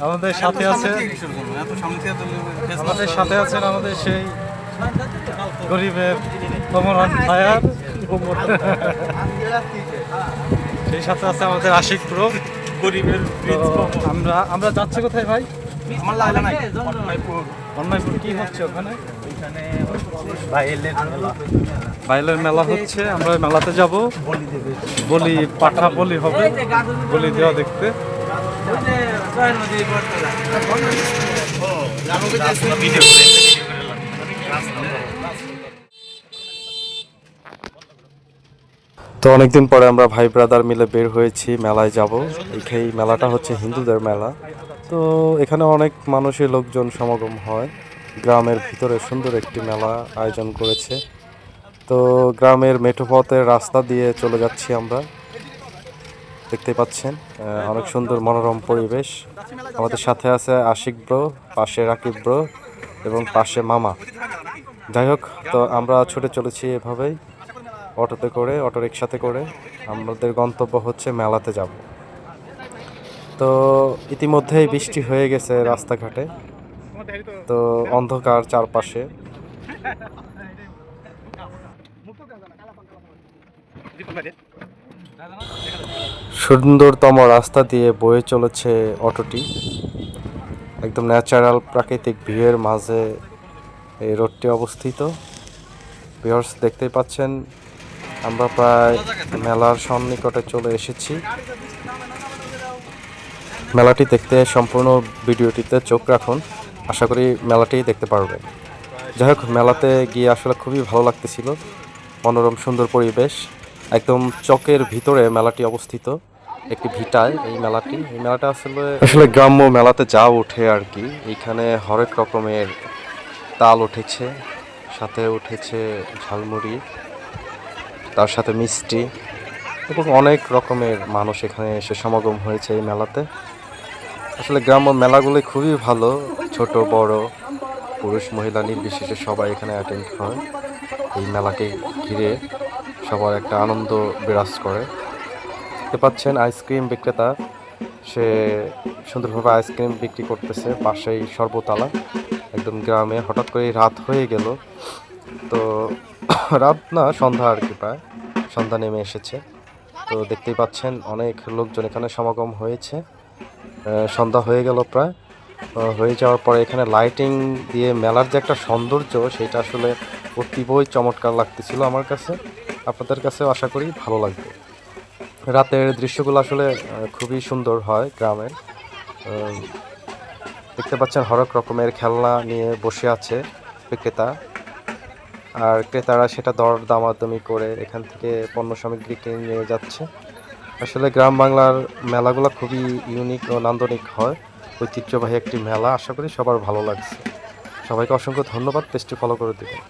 আমাদের সাথে আছে আমাদের সাথে আছেন আমাদের সেই গরিবের কমরহান ফায়ার সেই সাথে আছে আমাদের আশিক প্রো গরিবের আমরা আমরা যাচ্ছি কোথায় ভাই? আমার লাগলা নাই। অন্যায়পুর কি হচ্ছে ওখানে? বাইলের মেলা। হচ্ছে আমরা ওই মেলাতে যাব। বলি দেবে। বলি পাঠা বলি হবে। বলি দেওয়া দেখতে। তো অনেকদিন পরে আমরা ভাই ব্রাদার মিলে বের হয়েছি মেলায় যাব। এই মেলাটা হচ্ছে হিন্দুদের মেলা। তো এখানে অনেক মানুষের লোকজন সমাগম হয়। গ্রামের ভিতরে সুন্দর একটি মেলা আয়োজন করেছে। তো গ্রামের মেঠোপথের রাস্তা দিয়ে চলে যাচ্ছি আমরা। দেখতে পাচ্ছেন অনেক সুন্দর মনোরম পরিবেশ। আমাদের সাথে আছে আশিক ব্রো, পাশে রাকিব ব্রো এবং পাশে মামা। যাই হোক, তো আমরা ছুটে চলেছি এভাবেই। অটোতে করে অটো রিক্সাতে করে। আমাদের গন্তব্য হচ্ছে মেলাতে যাব। তো ইতিমধ্যেই বৃষ্টি হয়ে গেছে রাস্তাঘাটে। তো অন্ধকার চারপাশে। সুন্দরতম রাস্তা দিয়ে বয়ে চলেছে অটোটি। একদম ন্যাচারাল প্রাকৃতিক ভিউয়ের মাঝে এই রোডটি অবস্থিত। ভিউয়ার্স, দেখতেই পাচ্ছেন, আমরা প্রায় মেলার সন্নিকটে চলে এসেছি। মেলাটি দেখতে সম্পূর্ণ ভিডিওটিতে চোখ রাখুন। আশা করি মেলাটি দেখতে পারবেন। যাই হোক, মেলাতে গিয়ে আসলে খুবই ভালো লাগতেছিল। মনোরম, সুন্দর পরিবেশ। একদম চকের ভিতরে মেলাটি অবস্থিত। একটি ভিটায় এই মেলাটি। এই মেলাটা আসলে আসলে গ্রাম্য মেলাতে যা ওঠে আর কি, এইখানে হরেক রকমের তাল উঠেছে, সাথে উঠেছে ঝালমুড়ি, তার সাথে মিষ্টি এবং অনেক রকমের মানুষ এখানে এসে সমাগম হয়েছে এই মেলাতে। আসলে গ্রাম্য মেলাগুলি খুবই ভালো। ছোট, বড়, পুরুষ, মহিলা নির্বিশেষে সবাই এখানে অ্যাটেন্ড হয়। এই মেলাকে ঘিরে সবার একটা আনন্দ বিরাজ করে। দেখতে পাচ্ছেন আইসক্রিম বিক্রেতা। সে সুন্দরভাবে আইসক্রিম বিক্রি করতেছে পাশেই সর্বতালা। একদম গ্রামে হঠাৎ করে রাত হয়ে গেল। তো রাত না, সন্ধ্যা আর কি প্রায়। সন্ধ্যা নেমে এসেছে। তো দেখতেই পাচ্ছেন অনেক লোকজন এখানে সমাগম হয়েছে। সন্ধ্যা হয়ে গেল প্রায়। হয়ে যাওয়ার পরে এখানে লাইটিং দিয়ে মেলার যে একটা সৌন্দর্য, সেটা আসলে অতীবই চমৎকার লাগতেছিল আমার কাছে। আপনাদের কাছেও আশা করি ভালো লাগবে। রাতের দৃশ্যগুলো আসলে খুবই সুন্দর হয় গ্রামের। দেখতে পাচ্ছেন হরেক রকমের খেলনা নিয়ে বসে আছে বিক্রেতা। আর ক্রেতারা সেটা দর দামাদামি করে এখান থেকে পণ্য সামগ্রী কিনে নিয়ে যাচ্ছে। আসলে গ্রাম বাংলার মেলাগুলো খুবই ইউনিক ও নান্দনিক হয়। ঐতিহ্যবাহী একটি মেলা। আশা করি সবার ভালো লাগছে। সবাইকে অসংখ্য ধন্যবাদ। পেজটি ফলো করে দেবেন।